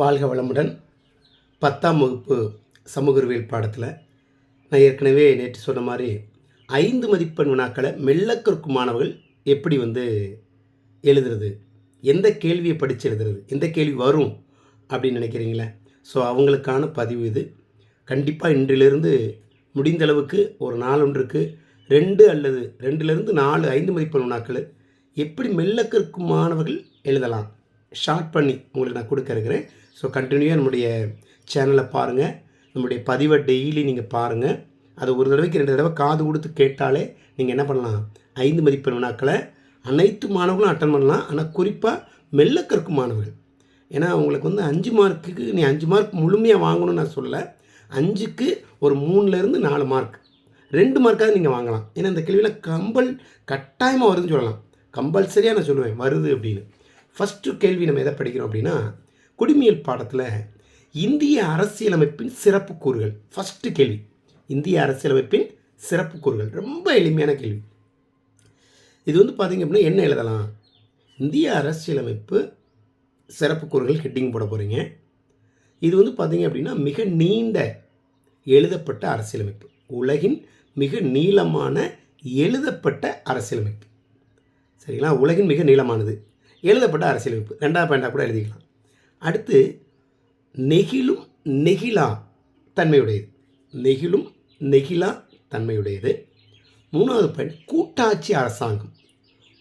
வாழ்க வளமுடன். பத்தாம் வகுப்பு சமூக அறிவியல் பாடத்தில் நான் ஏற்கனவே நேற்று சொன்ன மாதிரி ஐந்து மதிப்பெண் வினாக்களை மெல்ல மாணவர்கள் எப்படி வந்து எழுதுறது? எந்த கேள்வியை படித்து எழுதுறது? எந்த கேள்வி வரும் அப்படின்னு நினைக்கிறீங்களே? ஸோ அவங்களுக்கான பதிவு இது. கண்டிப்பாக இன்றிலிருந்து முடிந்த அளவுக்கு ஒரு நாளொன்றுக்கு ரெண்டு அல்லது ரெண்டுலேருந்து நாலு ஐந்து மதிப்பெண் வினாக்கள் எப்படி மெல்ல மாணவர்கள் எழுதலாம்? ஷார்ட் பண்ணி உங்களுக்கு நான் கொடுக்க இருக்கிறேன். ஸோ கண்டினியூவாக நம்முடைய சேனலை பாருங்கள் நம்முடைய பதிவை டெய்லி நீங்கள் பாருங்கள் அதை ஒரு தடவைக்கு ரெண்டு தடவை காது கொடுத்து கேட்டாலே நீங்கள் என்ன பண்ணலாம்? ஐந்து மதிப்பெண் வினாக்களை அனைத்து மாணவர்களும் அட்டன் பண்ணலாம். ஆனால் குறிப்பாக மெல்ல கற்கும் மாணவர்கள். ஏன்னா அவங்களுக்கு வந்து அஞ்சு மார்க்குக்கு நீ அஞ்சு மார்க் முழுமையாக வாங்கணும்னு நான் சொல்ல அஞ்சுக்கு ஒரு மூணுலேருந்து நாலு மார்க். ரெண்டு மார்க்காவது நீங்கள் வாங்கலாம். ஏன்னா இந்த கேள்வியில் கம்பல் கட்டாயமாக வருதுன்னு சொல்லலாம். கம்பல்சரியாக நான் சொல்லுவேன் வருது அப்படின்னு. ஃபஸ்ட்டு கேள்வி நம்ம எதை படிக்கிறோம் அப்படின்னா குடிமியல் பாடத்தில் இந்திய அரசியலமைப்பின் சிறப்பு கூறுகள். ஃபஸ்ட்டு கேள்வி. இந்திய அரசியலமைப்பின் சிறப்பு கூறுகள். ரொம்ப எளிமையான கேள்வி. இது வந்து பார்த்திங்க அப்படின்னா என்ன எழுதலாம்? இந்திய அரசியலமைப்பு சிறப்பு கூறுகள் ஹெட்டிங் போட போகிறீங்க இது வந்து பார்த்திங்க அப்படின்னா மிக நீண்ட எழுதப்பட்ட அரசியலமைப்பு. உலகின் மிக நீளமான எழுதப்பட்ட அரசியலமைப்பு. சரிங்களா? உலகின் மிக நீளமானது. எழுதப்பட்ட அரசியலமைப்பு. ரெண்டாவது பாயிண்டாக கூட எழுதிக்கலாம். அடுத்து நெகிழும் நெகிழா தன்மையுடையது. நெகிழும் நெகிழா தன்மையுடையது. மூணாவது பாயிண்ட் கூட்டாட்சி அரசாங்கம்.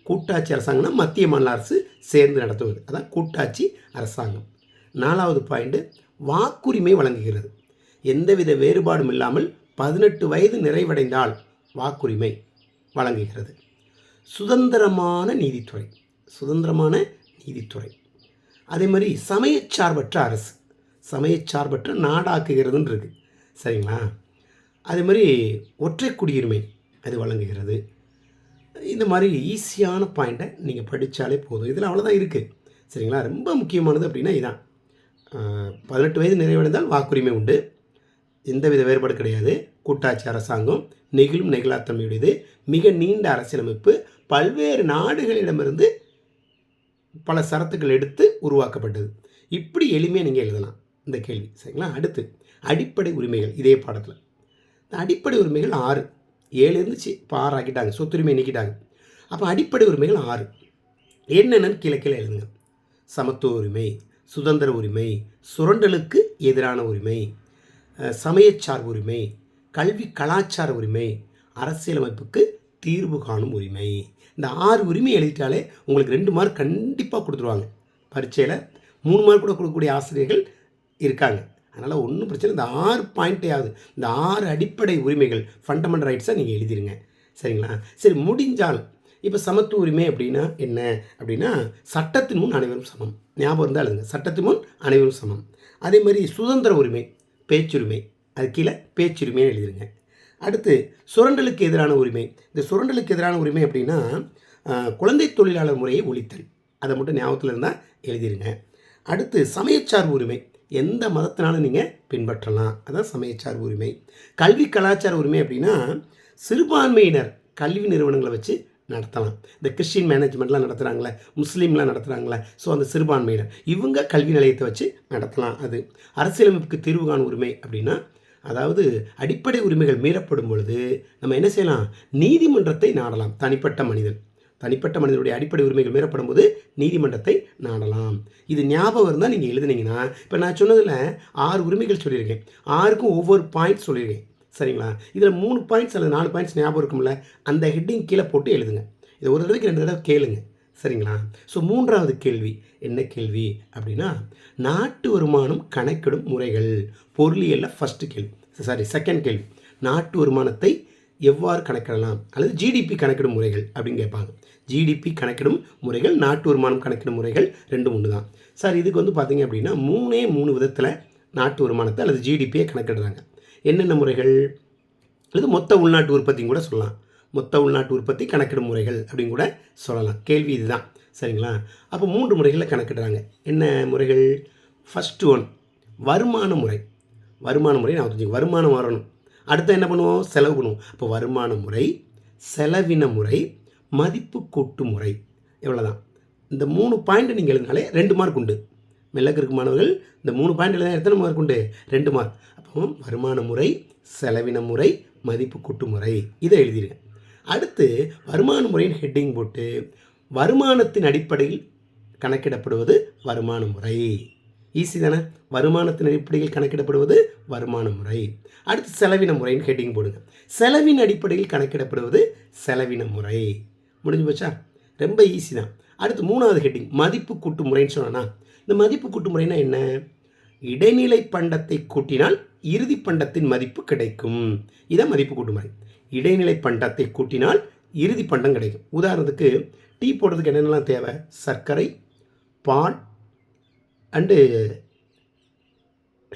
கூட்டாட்சி அரசாங்கம்னா மத்திய மாநில அரசு சேர்ந்து நடத்துவது. அதான் கூட்டாட்சி அரசாங்கம். நாலாவது பாயிண்ட்டு வாக்குரிமை வழங்குகிறது. எந்தவித வேறுபாடும் இல்லாமல் பதினெட்டு வயது நிறைவடைந்தால் வாக்குரிமை வழங்குகிறது. சுதந்திரமான நீதித்துறை. சுதந்திரமான நீதித்துறை. அதே மாதிரி சமயச்சார்பற்ற அரசு. சமயச்சார்பற்ற நாடாக்குகிறதுன்னு இருக்குது சரிங்களா? அதே மாதிரி ஒற்றை குடியுரிமை அது வழங்குகிறது. இந்த மாதிரி ஈஸியான பாயிண்ட்டை நீங்கள் படித்தாலே போதும். இதில் அவ்வளோதான் இருக்குது சரிங்களா? ரொம்ப முக்கியமானது அப்படின்னா இதுதான் பதினெட்டு வயது நிறைவடைந்தால் வாக்குரிமை உண்டு. எந்தவித வேறுபாடு கிடையாது. கூட்டாட்சி அரசாங்கம் நெகிழும் நெகிழாத்தன்மையுடையது. மிக நீண்ட அரசியலமைப்பு. பல்வேறு நாடுகளிடமிருந்து பல சரத்துக்கள் எடுத்து உருவாக்கப்பட்டது. இப்படி எளிமையாக நீங்கள் எழுதலாம் இந்த கேள்வி சரிங்களா? அடுத்து அடிப்படை உரிமைகள் இதே பாடத்தில். இந்த அடிப்படை உரிமைகள் ஆறு. ஏழு இருந்துச்சு இப்போ ஆறு ஆக்கிட்டாங்க. சொத்துரிமை நீக்கிட்டாங்க. அப்போ அடிப்படை உரிமைகள் ஆறு. என்னென்னு கீழே கீழே எழுதுங்க. சமத்துவ உரிமை சுதந்திர உரிமை சுரண்டலுக்கு எதிரான உரிமை சமயச்சார்பு உரிமை கல்வி கலாச்சார உரிமை அரசியலமைப்புக்கு தீர்வு காணும் உரிமை. இந்த ஆறு உரிமை எழுதிட்டாலே உங்களுக்கு ரெண்டு மார்க் கண்டிப்பாக கொடுத்துருவாங்க. பரீட்சையில் மூணு மார்க் கூட கொடுக்கக்கூடிய ஆசிரியர்கள் இருக்காங்க. அதனால் ஒன்றும் பிரச்சனை இந்த ஆறு பாயிண்ட்டையாவது இந்த ஆறு அடிப்படை உரிமைகள் ஃபண்டமெண்டல் ரைட்ஸாக நீங்கள் எழுதிருங்க. சரிங்களா? சரி முடிஞ்சால் இப்போ சமத்துவ உரிமை அப்படின்னா என்ன? அப்படின்னா சட்டத்தின் முன் அனைவரும் சமம். ஞாபகம் இருந்தால் எழுதுங்க. சட்டத்தின் முன் அனைவரும் சமம். அதே மாதிரி சுதந்திர உரிமை பேச்சுரிமை அது கீழே பேச்சுரிமைன்னு எழுதிருங்க. அடுத்து சுரண்டலுக்கு எதிரான உரிமை. இந்த சுரண்டலுக்கு எதிரான உரிமை அப்படின்னா குழந்தை தொழிலாளர் முறையை ஒழித்தல். அதை மட்டும் ஞாபகத்தில் இருந்தால் எழுதிருங்க. அடுத்து சமயச்சார்பு உரிமை. எந்த மதத்தினாலும் நீங்கள் பின்பற்றலாம். அதான் சமயச்சார்பு உரிமை. கல்வி கலாச்சார உரிமை அப்படின்னா சிறுபான்மையினர் கல்வி நிறுவனங்களை வச்சு நடத்தலாம். இந்த கிறிஸ்டின் மேனேஜ்மெண்ட்லாம் நடத்துகிறாங்களே முஸ்லீம்லாம் நடத்துகிறாங்களே ஸோ அந்த சிறுபான்மையினர் இவங்க கல்வி நிலையத்தை வச்சு நடத்தலாம் அது. அரசியலமைப்புக்கு தீர்வு காணும் உரிமை அப்படின்னா அதாவது அடிப்படை உரிமைகள் மீறப்படும் பொழுது நம்ம என்ன செய்யலாம்? நீதிமன்றத்தை நாடலாம். தனிப்பட்ட மனிதன். தனிப்பட்ட மனிதனுடைய அடிப்படை உரிமைகள் மீறப்படும் போது நீதிமன்றத்தை நாடலாம். இது ஞாபகம் இருந்தால் நீங்கள் எழுதுனீங்கன்னா இப்போ நான் சொன்னதில் ஆறு உரிமைகள் சொல்லியிருக்கேன். ஆறுக்கும் ஒவ்வொரு பாயிண்ட் சொல்லியிருக்கேன். சரிங்களா? இதில் மூணு பாயிண்ட்ஸ் அல்லது நாலு பாயிண்ட்ஸ் ஞாபகம் இருக்கும்ல? அந்த ஹெட்டிங் கீழே போட்டு எழுதுங்க. இதை ஒரு தடவைக்கு ரெண்டு தடவை கேளுங்க. சரிங்களா? ஸோ மூன்றாவது கேள்வி. என்ன கேள்வி? அப்படின்னா நாட்டு வருமானம் கணக்கிடும் முறைகள். பொருளியலில் ஃபஸ்ட்டு கேள்வி. சாரி செகண்ட் கேள்வி. நாட்டு வருமானத்தை எவ்வாறு கணக்கிடலாம்? அல்லது ஜிடிபி கணக்கிடும் முறைகள் அப்படின்னு கேட்பாங்க. ஜிடிபி கணக்கிடும் முறைகள் நாட்டு வருமானம் கணக்கிடும் முறைகள் ரெண்டு ஒன்று தான் சார் இதுக்கு வந்து பார்த்தீங்க அப்படின்னா மூணே மூணு விதத்தில் நாட்டு வருமானத்தை அல்லது ஜிடிபியை கணக்கிடுறாங்க. என்னென்ன முறைகள்? அல்லது மொத்த உள்நாட்டு உற்பத்தியும் கூட சொல்லலாம். மொத்த உள்நாட்டு உற்பத்தி கணக்கிடும் முறைகள் அப்படின்னு கூட சொல்லலாம். கேள்வி இதுதான். சரிங்களா? அப்போ மூன்று முறைகளில் கணக்கிடுறாங்க. என்ன முறைகள்? ஃபஸ்ட்டு ஒன் வருமான முறை. வருமான முறை நான் தெரிஞ்சுக்க வருமானம் வரணும். அடுத்து என்ன பண்ணுவோம்? செலவு பண்ணுவோம். அப்போ வருமான முறை செலவின முறை மதிப்பு கூட்டு முறை. இவ்வளோதான் இந்த மூணு பாயிண்ட் நீங்கள் எழுதினாலே ரெண்டு மார்க் உண்டு. மெல்லக்கிற்கு மாணவர்கள் இந்த மூணு பாயிண்ட் தான் எத்தனை மார்க் உண்டு? ரெண்டு மார்க் அப்போ வருமான முறை செலவின முறை மதிப்பு கூட்டு முறை. இதை எழுதிடுங்க அடுத்து வருமான முறையின் ஹெட்டிங் போட்டு வருமானத்தின் அடிப்படையில் கணக்கிடப்படுவது வருமான முறை. ஈஸி தானே? வருமானத்தின் அடிப்படையில் கணக்கிடப்படுவது வருமான முறை. அடுத்து செலவின முறைன்னு ஹெட்டிங் போடுங்க. செலவின் அடிப்படையில் கணக்கிடப்படுவது செலவின முறை. முடிஞ்சு போச்சா? ரொம்ப ஈஸி தான். அடுத்து மூணாவது ஹெட்டிங் மதிப்பு கூட்டு முறைன்னு சொன்னா இந்த மதிப்பு கூட்டு முறைனா என்ன? இடைநிலை பண்டத்தை கூட்டினால் இறுதி பண்டத்தின் மதிப்பு கிடைக்கும். இதான் மதிப்பு கூட்டு முறை. இடைநிலை பண்டத்தை கூட்டினால் இறுதி பண்டம் கிடைக்கும். உதாரணத்துக்கு டீ போடுறதுக்கு என்னென்னலாம் தேவை? சர்க்கரை பால் அண்டு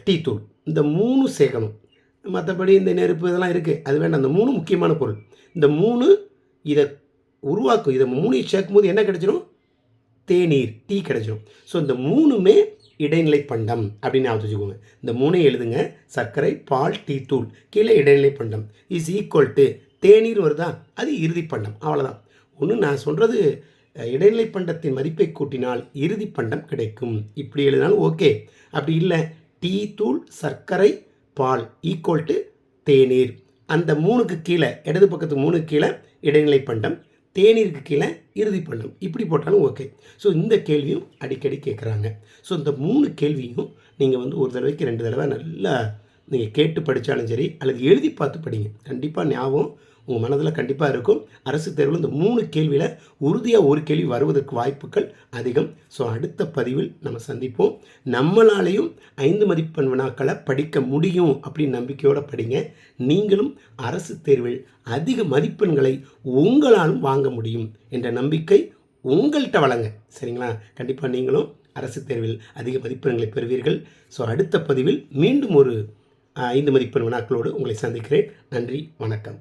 டீ தூள். இந்த மூணு சேர்க்கணும். மற்றபடி இந்த நெருப்பு இதெல்லாம் இருக்குது அது வேண்டாம். அந்த மூணு முக்கியமான பொருள். இந்த மூணு இதை உருவாக்கும் இதை மூணையும் சேர்க்கும்போது என்ன கிடைச்சிடும் தேநீர் டீ கிடைச்சிடும் ஸோ இந்த மூணுமே இடைநிலை பண்டம் அப்படின்னு ஞாபகம் வச்சுக்கோங்க. இந்த மூணை எழுதுங்க. சர்க்கரை பால் டீ தூள். கீழே இடைநிலை பண்டம். இஸ் ஈக்குவல் டு தேநீர் வருதா? அது இறுதி பண்டம். அவ்வளோதான் ஒன்று நான் சொல்கிறது இடைநிலை பண்டத்தின் மதிப்பை கூட்டினால் இறுதி பண்டம் கிடைக்கும். இப்படி எழுதினாலும் ஓகே அப்படி இல்லை. டீ தூள் சர்க்கரை பால் ஈக்குவல் டு தேநீர். அந்த மூணுக்கு கீழே இடது பக்கத்து மூணுக்கு கீழே இடைநிலை பண்டம். தேநீருக்கு கீழே இறுதி பண்டம் இப்படி போட்டாலும் ஓகே ஸோ இந்த கேள்வியும் அடிக்கடி கேட்குறாங்க ஸோ இந்த மூணு கேள்வியும் நீங்கள் வந்து ஒரு தடவைக்கு ரெண்டு தடவை நல்லா நீங்கள் கேட்டு படித்தாலும் சரி அல்லது எழுதி பார்த்து படிங்க. கண்டிப்பாக ஞாபகம் உங்கள் மனதில் கண்டிப்பாக இருக்கும். அரசு தேர்வில் இந்த மூணு கேள்வியில் உறுதியாக ஒரு கேள்வி வருவதற்கு வாய்ப்புகள் அதிகம். ஸோ அடுத்த பதிவில் நம்ம சந்திப்போம். நம்மளாலேயும் ஐந்து மதிப்பெண் வினாக்களை படிக்க முடியும் அப்படின்னு நம்பிக்கையோடு படிங்க. நீங்களும் அரசு தேர்வில் அதிக மதிப்பெண்களை உங்களாலும் வாங்க முடியும் என்ற நம்பிக்கை உங்கள்கிட்ட வழங்க. சரிங்களா? கண்டிப்பாக நீங்களும் அரசு தேர்வில் அதிக மதிப்பெண்களை பெறுவீர்கள். ஸோ அடுத்த பதிவில் மீண்டும் ஒரு ஐந்து மதிப்பெண் வினாக்களோடு உங்களை சந்திக்கிறேன். நன்றி வணக்கம்.